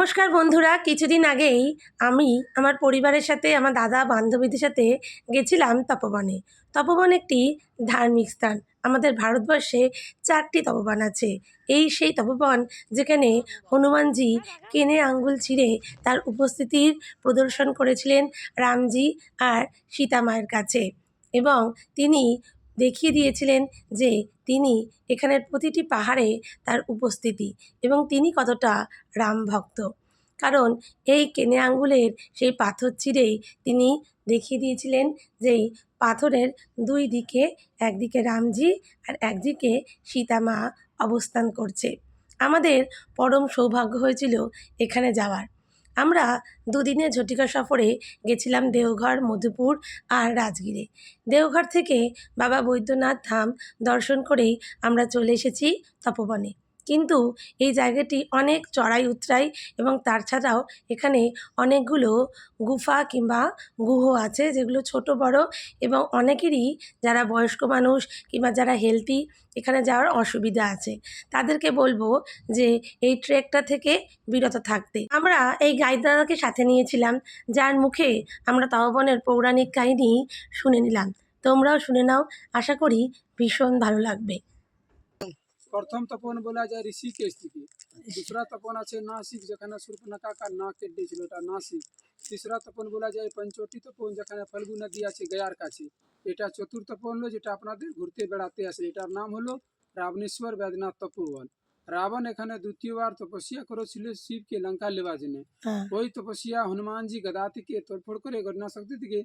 নমস্কার বন্ধুরা, কিছুদিন আগেই আমি আমার পরিবারের সাথে, আমার দাদা বান্ধবীদের সাথে গেছিলাম তপবনে। তপবন একটি ধার্মিক স্থান। আমাদের ভারতবর্ষে চারটি তপবন আছে। এই সেই তপবন যেখানে হনুমানজি কেনে আঙ্গুল ছিঁড়ে তার উপস্থিতির প্রদর্শন করেছিলেন রামজি আর সীতা মায়ের কাছে। এবং তিনি দেখিয়ে দিয়েছিলেন যে তিনি এখানের প্রতিটি পাহাড়ে তার উপস্থিতি এবং তিনি কতটা রাম ভক্ত। কারণ এই কেনে আঙ্গুলের সেই পাথর চিরেই তিনি দেখিয়ে দিয়েছিলেন যে পাথরের দুই দিকে একদিকে রামজি আর একদিকে সীতা মা অবস্থান করছে। আমাদের পরম সৌভাগ্য হয়েছিল এখানে যাওয়ার। আমরা দুদিনের ঝটিকা সফরে গেছিলাম দেওঘর, মধুপুর আর রাজগিরে। দেওঘর থেকে বাবা বৈদ্যনাথ ধাম দর্শন করেই আমরা চলে এসেছি তপবনে। কিন্তু এই জায়গাটি অনেক চড়াই উতরাই এবং তার ছাড়াও এখানে অনেকগুলো গুফা কিংবা গুহ আছে যেগুলো ছোট, বড় এবং অনেকেরই যারা বয়স্ক মানুষ কিংবা যারা হেলদি এখানে যাওয়ার অসুবিধা আছে। তাদেরকে বলব যে এই ট্রেকটা থেকে বিরত থাকতে। আমরা এই গাইড দাদাকে সাথে নিয়েছিলাম, যার মুখে আমরা তাওবনের পৌরাণিক কাহিনী শুনে নিলাম। তোমরাও শুনে নাও, আশা করি ভীষণ ভালো লাগবে। প্রথম তপন বলা যায় ঋষিকেশ থেকে দুসরা তপন আছে নাসিক যেখানে সুর্পনখা নাক কেটে ছিল এটা নাসিক তিসরা তপন বলা যায় পঞ্চটি তপন যেখানে ফল্গু নদী আছে গয়ার কাছে এটা চতুর্থ তপন হলো যেটা আপনাদের ঘুরতে বেড়াতে আসে এটার নাম হলো রাবণেশ্বর বেদনাথ তপোবন রাবণ এখানে দ্বিতীয়বার তপস্যা করেছিল শিবকে লঙ্কা লেবার জন্য ওই তপস্যা হনুমানজি গদা থেকে তোড়ফোড় করে ঘটনা শক্তি থেকে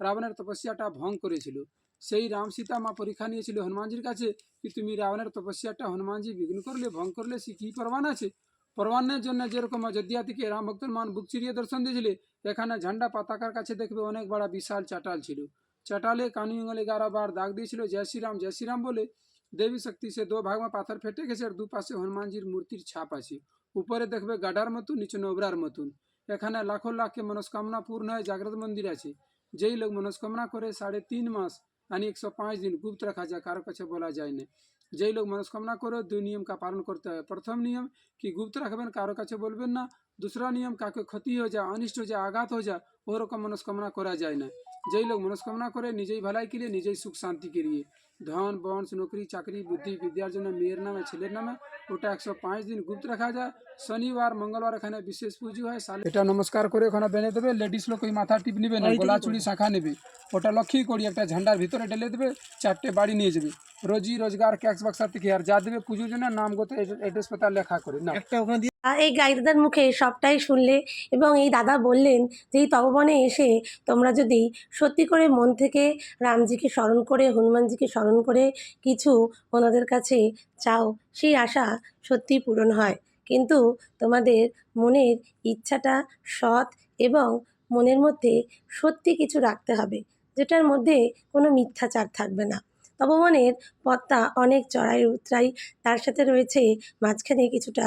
রাবণের তপস্যাটা ভঙ্গ করেছিল সেই রাম সীতা মা পরীক্ষা নিয়েছিল হনুমানজির কাছে, কি তুমি রাবণের তপস্যাটা হনুমানজি বিঘ্ন করলে, ভঙ্গ করলে, সে কি প্রমাণ আছে? প্রমাণের জন্য যেরকম অযোধ্যা থেকে রাম ভক্তর মান বুক চিরিয়ে দর্শন দিয়েছিলে, এখানে ঝান্ডা পাতাকার কাছে দেখবে অনেক বড় বিশাল চাটাল ছিল। চাটালে কানি উঙ্গলে এগারো বার দাগ দিয়েছিল, জয় শ্রীরাম জয় শ্রীরাম বলে। দেবী শক্তি সে দো ভাগ में পাথর ফেটে গেছে, আর দুপাশে হনুমানজির মূর্তির ছাপ আছে। উপরে দেখবে গাডার মতন, নিচে নোবরার মতন। এখানে লাখো লাখে মনস্কামনা পূর্ণ হয়, জাগ্রত মন্দির আছে। যেই লোক মনস্কামনা করে সাড়ে তিন মাস यानी एक सौ पाँच दिन गुप्त रखा जाए कारो कछे बोला जाए नहीं যেই লোক মনস্কামনা করে দুই নিয়ম কা পালন করতে হয় প্রথম নিয়ম কি গুপ্ত রাখবেন কারো কাছে বলবেন না दूसरा नियम কাকে ক্ষতি হয়ে যায় অনিষ্ট হয়ে যায় আঘাত হয়ে যায় ওরকম মনস্কামনা করা যায় না যেই লোক মনস্কামনা করে নিজেই ভালাই के लिए নিজেই সুখ শান্তি के लिए ধন বংশ নকরি চাকরি বুদ্ধি বিদ্যার জন্য মেয়ের নামে ছেলের নামে ওটা একশো পাঁচ দিন গুপ্ত রাখা যায় শনিবার মঙ্গলবার এখানে বিশেষ পুজো হয় সালে এটা নমস্কার করে ওখানে বেঁধে দেবে লেডিস লোক ওই মাথা টিপ নেবে না গলা চুড়ি শাখা নেবে ওটা লক্ষ্মী করি একটা ঝান্ডার ভিতরে ঢেলে দেবে চারটে বাড়ি নিয়ে যাবে রোজি রোজগার ক্যাক্স বাক্সার থেকে আর যা দেবে পুজোর জন্য নাম গত এড্রেস পাতা লেখা করে না আহ, এই গাইড দাদার মুখে সবটাই শুনলে এবং এই দাদা বললেন যে এই তপবনে এসে তোমরা যদি সত্যি করে মন থেকে রামজিকে স্মরণ করে, হনুমানজিকে স্মরণ করে কিছু ওনাদের কাছে চাও, সেই আশা সত্যি পূরণ হয়। কিন্তু তোমাদের মনের ইচ্ছাটা সৎ এবং মনের মধ্যে সত্যি কিছু রাখতে হবে, যেটার মধ্যে কোনো মিথ্যাচার থাকবে না। তপবনের পথটা অনেক চড়াই উতরাই তার সাথে রয়েছে মাঝখানে কিছুটা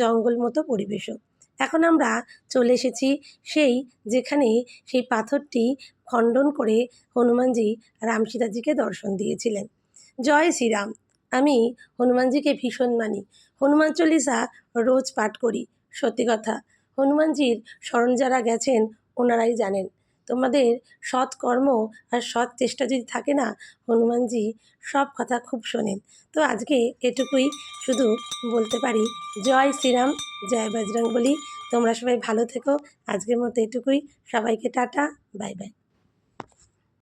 জঙ্গল মতো পরিবেশও। এখন আমরা চলে এসেছি সেই যেখানে সেই পাথরটি খণ্ডন করে হনুমানজি রাম সীতাজিকে দর্শন দিয়েছিলেন। জয় শ্রীরাম, আমি হনুমানজিকে ভীষণ মানি। হনুমান চল্লিশা রোজ পাঠ করি, সত্যি কথা। হনুমানজির স্মরণ যারা গেছেন, ওনারাই জানেন। তোমাদের সৎ কর্ম আর সৎ চেষ্টা যদি থাকে না, হনুমানজি সব কথা খুব শোনেন। তো আজকে এটুকুই শুধু বলতে পারি, জয় শ্রীরাম, জয় বজরং বলি তোমরা সবাই ভালো থেকো। আজকের মতো এটুকুই। সবাইকে টাটা, বাই বাই।